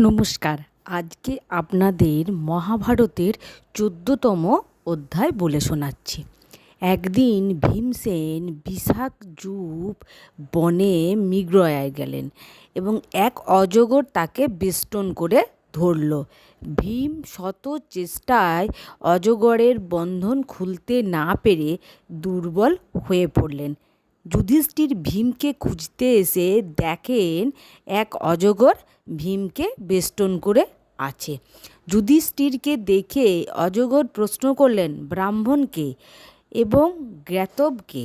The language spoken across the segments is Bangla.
নমস্কার। আজকে আপনাদের মহাভারতের চোদ্দতম অধ্যায় বলে শোনাচ্ছি। একদিন ভীমসেন বিশাখ যুব বনে মিগ্রয়ায় গেলেন এবং এক অজগর তাকে বেষ্টন করে ধরল। ভীম শত চেষ্টায় অজগরের বন্ধন খুলতে না পেরে দুর্বল হয়ে পড়লেন। যুধিষ্ঠির ভীমকে খুঁজতে এসে দেখেন এক অজগর ভীমকে বেষ্টন করে আছে। যুধিষ্ঠিরকে দেখে অজগর প্রশ্ন করলেন, ব্রাহ্মণকে এবং জ্ঞাতবকে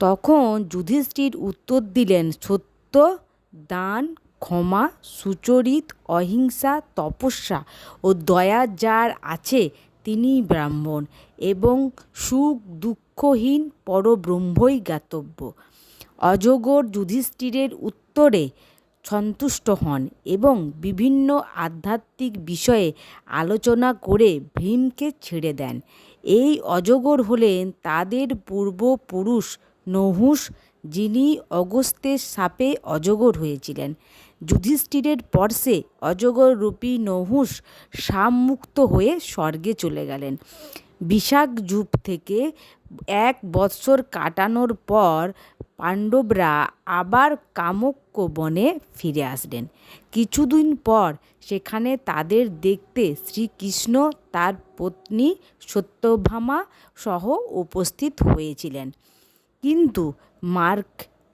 তখন যুধিষ্ঠির উত্তর দিলেন, সত্য, দান, ক্ষমা, সুচরিত, অহিংসা, তপস্যা ও দয়া যার আছে তিনিই ব্রাহ্মণ এবং সুখ দুঃখহীন পরব্রহ্মই জ্ঞাতব্য। অজগর যুধিষ্ঠিরের উত্তরে সন্তুষ্ট হন এবং বিভিন্ন আধ্যাত্মিক বিষয়ে আলোচনা করে ভীমকে ছেড়ে দেন। এই অজগর হলেন তাদের পূর্বপুরুষ নহুষ যিনি অগস্ত্যের সাপে অজগর হয়েছিলেন। যুধিষ্ঠিরের পর্শে অজগর রূপী নহুষ শামমুক্ত হয়ে স্বর্গে চলে গেলেন। বিশাখ যুগ থেকে এক বৎসর কাটানোর পর পাণ্ডবরা আবার কামক্য বনে ফিরে আসলেন। কিছুদিন পর সেখানে তাদের দেখতে শ্রীকৃষ্ণ, তার পত্নী সত্যভামা সহ উপস্থিত হয়েছিলেন। কিন্তু মার্ক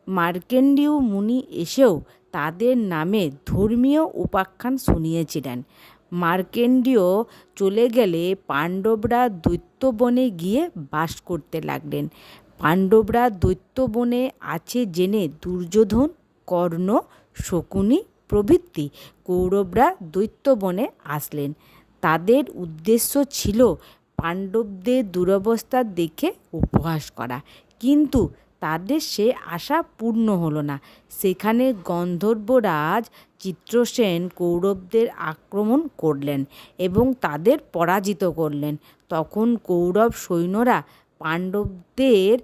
মার্কেন্ডীয় মুনি এসেও তাদের নামে ধর্মীয় উপাখ্যান শুনিয়েছিলেন। মার্কেন্ডীয় চলে গেলে পাণ্ডবরা দৈত্যবনে গিয়ে বাস করতে লাগলেন। পাণ্ডবরা দৈত্যবনে আছে জেনে দুর্যোধন, কর্ণ, শকুনি প্রভৃতি কৌরবরা দৈত্যবনে আসলেন। তাদের উদ্দেশ্য ছিল পাণ্ডবদের দুরবস্থা দেখে উপহাস করা। কিন্তু তাদের সে আশা পূর্ণ হলো না। সেখানে গন্ধর্বরাজ চিত্রসেন কৌরবদের আক্রমণ করলেন এবং তাদের পরাজিত করলেন। তখন কৌরব সৈন্যরা পাণ্ডবদের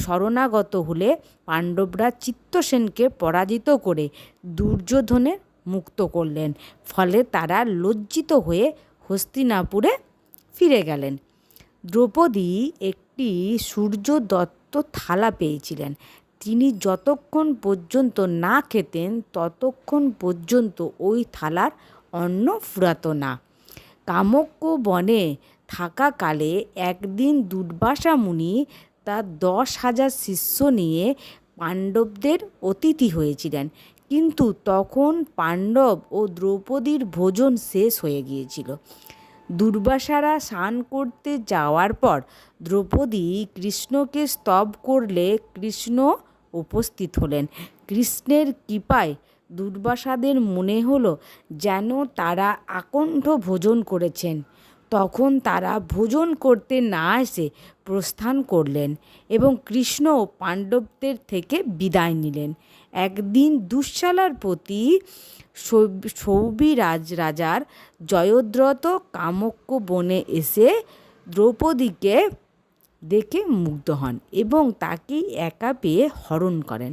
শরণাগত হলে পাণ্ডবরা চিত্তসেনকে পরাজিত করে দুর্যোধনের মুক্ত করলেন। ফলে তারা লজ্জিত হয়ে হস্তিনাপুরে ফিরে গেলেন। দ্রৌপদী একটি সূর্য দত্ত থালা পেয়েছিলেন। তিনি যতক্ষণ পর্যন্ত না খেতেন, ততক্ষণ পর্যন্ত ওই থালার অন্ন ফুরাতো না। কামক্য বনে থাকাকালে একদিন দুর্বাসা মুনি তার দশ হাজার শিষ্য নিয়ে পাণ্ডবদের অতিথি হয়েছিলেন। কিন্তু তখন পাণ্ডব ও দ্রৌপদীর ভোজন শেষ হয়ে গিয়েছিল। দুর্বাসারা স্নান করতে যাওয়ার পর দ্রৌপদী কৃষ্ণকে স্তব করলে কৃষ্ণ উপস্থিত হলেন। কৃষ্ণের কৃপায় দুর্বাসাদের মনে হলো যেন তারা আকণ্ঠ ভোজন করেছেন। তখন তারা ভোজন করতে না এসে প্রস্থান করলেন এবং কৃষ্ণ পাণ্ডবদের থেকে বিদায় নিলেন। একদিন দুঃশালার প্রতি সৌবিরাজ রাজার জয়দ্রত কামক্য বনে এসে দ্রৌপদীকে দেখে মুগ্ধ হন এবং তাকে একা পেয়ে হরণ করেন।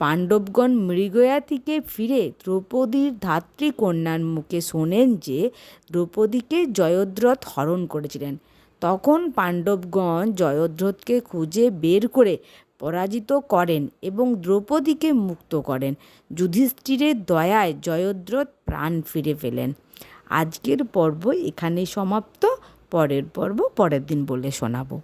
পাণ্ডবগণ মৃগয়া থেকে ফিরে দ্রৌপদীর ধাত্রীকন্যার মুখে শোনেন যে দ্রৌপদীকে জয়দ্রথ হরণ করেছিলেন। তখন পাণ্ডবগণ জয়দ্রথকে খুঁজে বের করে পরাজিত করেন এবং দ্রৌপদীকে মুক্ত করেন। যুধিষ্ঠিরের দয়ায় জয়দ্রথ প্রাণ ফিরে পেলেন। আজকের পর্ব এখানেই সমাপ্ত। পরের পর্ব পরের দিন বলে শোনাবো।